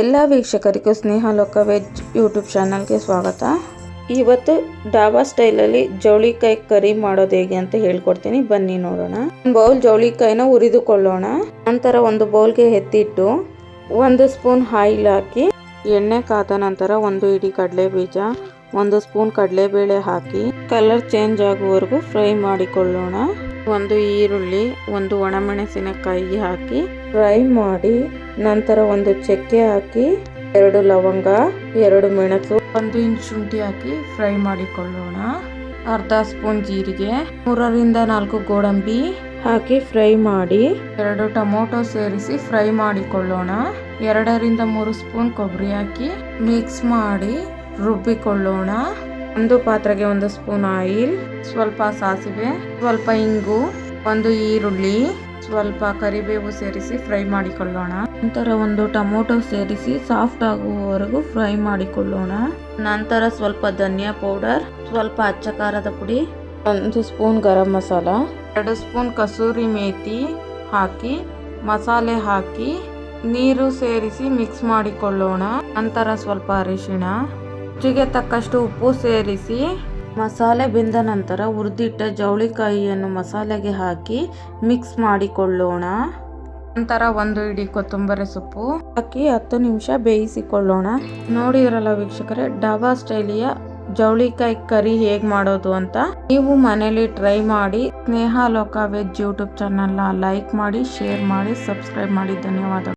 ಎಲ್ಲ ವೀಕ್ಷಕರಿಗೂ ಸ್ನೇಹ Loka veg YouTube ಚಾನಲ್ಗೆ ಸ್ವಾಗತ. ಇವತ್ತು ಡಾಬಾ ಸ್ಟೈಲಲ್ಲಿ ಜವಳಿಕಾಯಿ ಕರಿ ಮಾಡೋದು ಹೇಗೆ ಅಂತ ಹೇಳ್ಕೊಡ್ತೀನಿ. ಬನ್ನಿ ನೋಡೋಣ. ಒಂದು ಬೌಲ್ ಜವಳಿಕಾಯಿನ ಉರಿದುಕೊಳ್ಳೋಣ ನಂತರ ಒಂದು ಬೌಲ್ಗೆ ಎತ್ತಿಟ್ಟು ಒಂದು ಸ್ಪೂನ್ ಆಯಿಲ್ ಹಾಕಿ ಎಣ್ಣೆ ಕಾದ ನಂತರ ಒಂದು ಇಡೀ ಕಡಲೆ ಬೀಜ ಒಂದು ಸ್ಪೂನ್ ಕಡಲೆಬೇಳೆ ಹಾಕಿ ಕಲರ್ ಚೇಂಜ್ ಆಗುವವರೆಗೂ ಫ್ರೈ ಮಾಡಿಕೊಳ್ಳೋಣ. ಒಂದು ಈರುಳ್ಳಿ, ಒಂದು ಒಣಮೆಣಸಿನಕಾಯಿ ಹಾಕಿ ಫ್ರೈ ಮಾಡಿ ನಂತರ ಒಂದು ಚಕ್ಕೆ ಹಾಕಿ ಎರಡು ಲವಂಗ, ಎರಡು ಮೆಣಸು, ಒಂದು ಇಂಚ್ ಶುಂಠಿ ಹಾಕಿ ಫ್ರೈ ಮಾಡಿಕೊಳ್ಳೋಣ. ಅರ್ಧ ಸ್ಪೂನ್ ಜೀರಿಗೆ, ಮೂರರಿಂದ ನಾಲ್ಕು ಗೋಡಂಬಿ ಹಾಕಿ ಫ್ರೈ ಮಾಡಿ ಎರಡು ಟೊಮೊಟೊ ಸೇರಿಸಿ ಫ್ರೈ ಮಾಡಿಕೊಳ್ಳೋಣ. ಎರಡರಿಂದ ಮೂರು ಸ್ಪೂನ್ ಕೊಬ್ಬರಿ ಹಾಕಿ ಮಿಕ್ಸ್ ಮಾಡಿ ರುಬ್ಬಿಕೊಳ್ಳೋಣ. ಒಂದು ಪಾತ್ರೆಗೆ ಒಂದು ಸ್ಪೂನ್ ಆಯಿಲ್, ಸ್ವಲ್ಪ ಸಾಸಿವೆ, ಸ್ವಲ್ಪ ಇಂಗು, ಒಂದು ಈರುಳ್ಳಿ, ಸ್ವಲ್ಪ ಕರಿಬೇವು ಸೇರಿಸಿ ಫ್ರೈ ಮಾಡಿಕೊಳ್ಳೋಣ. ನಂತರ ಒಂದು ಟೊಮೊಟೊ ಸೇರಿಸಿ ಸಾಫ್ಟ್ ಆಗುವವರೆಗೂ ಫ್ರೈ ಮಾಡಿಕೊಳ್ಳೋಣ. ನಂತರ ಸ್ವಲ್ಪ ಧನಿಯಾ ಪೌಡರ್, ಸ್ವಲ್ಪ ಅಚ್ಚ ಖಾರದ ಪುಡಿ, ಒಂದು ಸ್ಪೂನ್ ಗರಂ ಮಸಾಲ, ಎರಡು ಸ್ಪೂನ್ ಕಸೂರಿ ಮೇಥಿ ಹಾಕಿ, ಮಸಾಲೆ ಹಾಕಿ, ನೀರು ಸೇರಿಸಿ ಮಿಕ್ಸ್ ಮಾಡಿಕೊಳ್ಳೋಣ. ನಂತರ ಸ್ವಲ್ಪ ಅರಿಶಿಣ ರುಚಿಗೆ ತಕ್ಕಷ್ಟು ಉಪ್ಪು ಸೇರಿಸಿ ಮಸಾಲೆ ಬೆಂದ ನಂತರ ಹುರಿದಿಟ್ಟ ಜವಳಿಕಾಯಿಯನ್ನು ಮಸಾಲೆಗೆ ಹಾಕಿ ಮಿಕ್ಸ್ ಮಾಡಿಕೊಳ್ಳೋಣ. ನಂತರ ಒಂದು ಇಡೀ ಕೊತ್ತಂಬರಿ ಸೊಪ್ಪು ಹಾಕಿ ಹತ್ತು ನಿಮಿಷ ಬೇಯಿಸಿಕೊಳ್ಳೋಣ. ನೋಡಿದ್ರಲ್ಲ ವೀಕ್ಷಕರೇ, ಡಾಬಾ ಸ್ಟೈಲಿಯ ಜವಳಿಕಾಯಿ ಕರಿ ಹೇಗೆ ಮಾಡೋದು ಅಂತ ನೀವು ಮನೇಲಿ ಟ್ರೈ ಮಾಡಿ. ಸ್ನೇಹ ಲೋಕ ವೆಜ್ ಯೂಟ್ಯೂಬ್ ಚಾನಲ್ನ ಲೈಕ್ ಮಾಡಿ, ಶೇರ್ ಮಾಡಿ, ಸಬ್ಸ್ಕ್ರೈಬ್ ಮಾಡಿ. ಧನ್ಯವಾದ